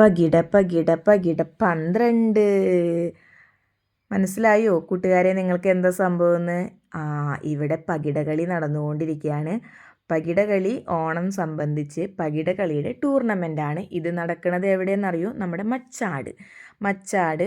പകിട പകിട പകിട പന്ത്രണ്ട്. മനസ്സിലായോ? കൂട്ടുകാരെ നിങ്ങൾക്ക് എന്താ സംഭവം എന്ന് ആ ഇവിടെ പകിടകളി നടന്നുകൊണ്ടിരിക്കുകയാണ്. പകിടകളി ഓണം സംബന്ധിച്ച് പകിടകളിയുടെ ടൂർണമെന്റാണ് ഇത് നടക്കുന്നത് എവിടെയെന്നറിയോ? നമ്മുടെ മച്ചാട്. മച്ചാട്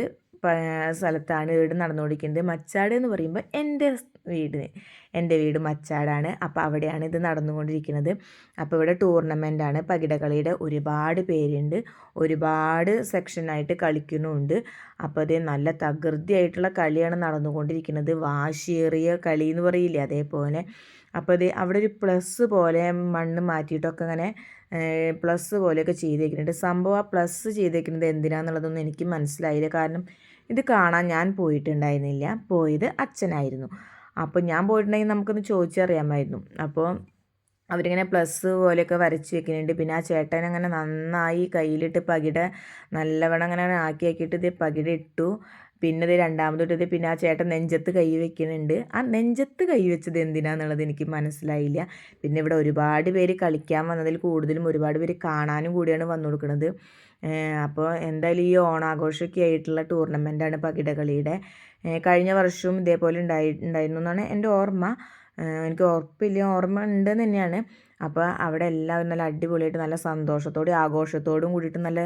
സ്ഥലത്താണ് ഇവിടെ നടന്നുകൊണ്ടിരിക്കുന്നത്. മച്ചാട് എന്ന് പറയുമ്പോൾ എന്റെ വീടിന് എന്റെ വീട് മച്ചാടാണ്. അപ്പോൾ അവിടെയാണ് ഇത് നടന്നുകൊണ്ടിരിക്കുന്നത്. അപ്പോൾ ഇവിടെ ടൂർണമെന്റാണ്. പകിടകളിയുടെ ഒരുപാട് പേരുണ്ട്. ഒരുപാട് സെക്ഷനായിട്ട് കളിക്കുന്നുണ്ട് അപ്പോൾ അത് നല്ല തകൃതിയായിട്ടുള്ള കളിയാണ് നടന്നുകൊണ്ടിരിക്കുന്നത്. വാശിയേറിയ കളി എന്ന് പറയില്ലേ? അതേപോലെ അപ്പോൾ ഇത് അവിടെ ഒരു പ്ലസ് പോലെ മണ്ണ് മാറ്റിയിട്ടൊക്കെ അങ്ങനെ പ്ലസ് പോലെയൊക്കെ ചെയ്തേക്കുന്നുണ്ട്. സംഭവം ആ പ്ലസ് ചെയ്തേക്കുന്നത് എന്തിനാന്നുള്ളതൊന്നും എനിക്ക് മനസ്സിലായില്ല. കാരണം ഇത് കാണാൻ ഞാൻ പോയിട്ടുണ്ടായിരുന്നില്ല. പോയത് അച്ഛനായിരുന്നു. അപ്പോൾ ഞാൻ പോയിട്ടുണ്ടെങ്കിൽ നമുക്കൊന്ന് ചോദിച്ചറിയാമായിരുന്നു. അപ്പോൾ അവരിങ്ങനെ പ്ലസ് പോലെയൊക്കെ വരച്ച് വെക്കുന്നുണ്ട്. പിന്നെ ആ ചേട്ടൻ അങ്ങനെ നന്നായി കയ്യിലിട്ട് പകിട നല്ലവണ്ണം അങ്ങനെ ആക്കി ആക്കിയിട്ട് ഇത് പകിട ഇട്ടു. പിന്നെ ഇത് രണ്ടാമതൊട്ട് പിന്നെ ആ ചേട്ടൻ നെഞ്ചത്ത് കൈ വെക്കുന്നുണ്ട്. ആ നെഞ്ചത്ത് കൈ വെച്ചത് എന്തിനാന്നുള്ളത് എനിക്ക് മനസ്സിലായില്ല. പിന്നെ ഇവിടെ ഒരുപാട് പേര് കളിക്കാൻ വന്നതിൽ കൂടുതലും ഒരുപാട് പേര് കാണാനും കൂടിയാണ് വന്നു കൊടുക്കുന്നത്. അപ്പോൾ എന്തായാലും ഈ ഓണാഘോഷമൊക്കെ ആയിട്ടുള്ള ടൂർണമെന്റാണ് പകിടകളിയുടെ. കഴിഞ്ഞ വർഷവും ഇതേപോലെ ഉണ്ടായി ഉണ്ടായിരുന്നു എന്നാണ് എന്റെ ഓർമ്മ. എനിക്ക് ഉറപ്പില്ല. ഓർമ്മ ഉണ്ടെന്ന് തന്നെയാണ്. അപ്പോൾ അവിടെ എല്ലാവരും നല്ല അടിപൊളിയായിട്ട് നല്ല സന്തോഷത്തോടും ആഘോഷത്തോടും കൂടിയിട്ട് നല്ല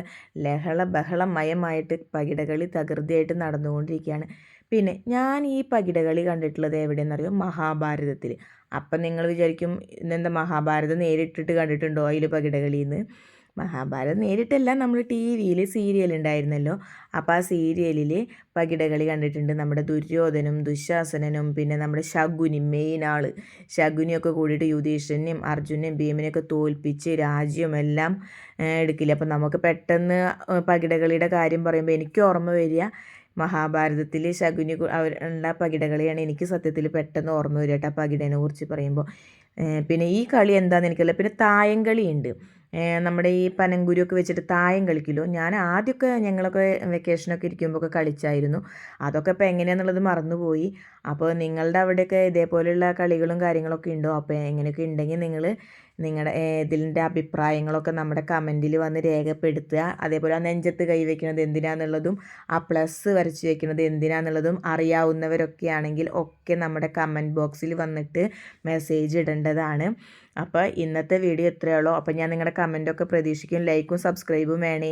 ലഹള ബഹളമയമായിട്ട് പകിടകളി തകൃതിയായിട്ട് നടന്നുകൊണ്ടിരിക്കുകയാണ്. പിന്നെ ഞാൻ ഈ പകിടകളി കണ്ടിട്ടുള്ളത് എവിടെയെന്നറിയോ മഹാഭാരതത്തിൽ അപ്പം നിങ്ങൾ വിചാരിക്കും ഇന്നെന്താ മഹാഭാരതം നേരിട്ടിട്ട് കണ്ടിട്ടുണ്ടോ അതിൽ പകിടകളിന്ന്? മഹാഭാരതം നേരിട്ടല്ല. നമ്മൾ ടി വിയിൽ സീരിയൽ ഉണ്ടായിരുന്നല്ലോ അപ്പോൾ ആ സീരിയലിൽ പകിടകളി കണ്ടിട്ടുണ്ട്. നമ്മുടെ ദുര്യോധനും ദുശാസനനും പിന്നെ നമ്മുടെ ശകുനി മെയിൻ ആൾ ശകുനിയൊക്കെ കൂടിയിട്ട് യുധിഷ്ഠനെയും അർജുനെയും ഭീമനെയൊക്കെ തോൽപ്പിച്ച് രാജ്യമെല്ലാം എടുക്കില്ല? അപ്പോൾ നമുക്ക് പെട്ടെന്ന് പകിടകളിയുടെ കാര്യം പറയുമ്പോൾ എനിക്ക് ഓർമ്മ വരിക. മഹാഭാരതത്തിൽ ശകുനി അവർ ഉള്ള പകിടകളിയാണ് എനിക്ക് സത്യത്തിൽ പെട്ടെന്ന് ഓർമ്മ വരിക കേട്ടോ പകിടനെ കുറിച്ച് പറയുമ്പോൾ പിന്നെ ഈ കളി എന്താണെന്ന് എനിക്കല്ല പിന്നെ തായം കളിയുണ്ട് നമ്മുടെ ഈ പനങ്കുരുവൊക്കെ വെച്ചിട്ട് തായം കളിക്കുമല്ലോ ഞാൻ ആദ്യമൊക്കെ ഞങ്ങളൊക്കെ വെക്കേഷനൊക്കെ ഇരിക്കുമ്പോൾ ഒക്കെ കളിച്ചായിരുന്നു. അതൊക്കെ ഇപ്പോൾ എങ്ങനെയാണെന്നുള്ളത് മറന്നുപോയി. അപ്പോൾ നിങ്ങളുടെ അവിടെയൊക്കെ ഇതേപോലെയുള്ള കളികളും കാര്യങ്ങളൊക്കെ ഉണ്ടോ? അപ്പോൾ എങ്ങനെയൊക്കെ ഉണ്ടെങ്കിൽ നിങ്ങൾ നിങ്ങളുടെ ഇതിന്റെ അഭിപ്രായങ്ങളൊക്കെ നമ്മുടെ കമന്റിൽ വന്ന് രേഖപ്പെടുത്തുക. അതേപോലെ ആ നെഞ്ചത്ത് കൈവയ്ക്കുന്നത് എന്തിനാന്നുള്ളതും ആ പ്ലസ് വരച്ച് വയ്ക്കുന്നത് എന്തിനാന്നുള്ളതും അറിയാവുന്നവരൊക്കെ ആണെങ്കിൽ ഒക്കെ നമ്മുടെ കമന്റ് ബോക്സിൽ വന്നിട്ട് മെസ്സേജ് ഇടേണ്ടതാണ്. അപ്പോൾ ഇന്നത്തെ വീഡിയോ ഇത്രയേ ഉള്ളൂ അപ്പോൾ ഞാൻ നിങ്ങളുടെ കമന്റൊക്കെ പ്രതീക്ഷിക്കും. ലൈക്കും സബ്സ്ക്രൈബും വേണേ.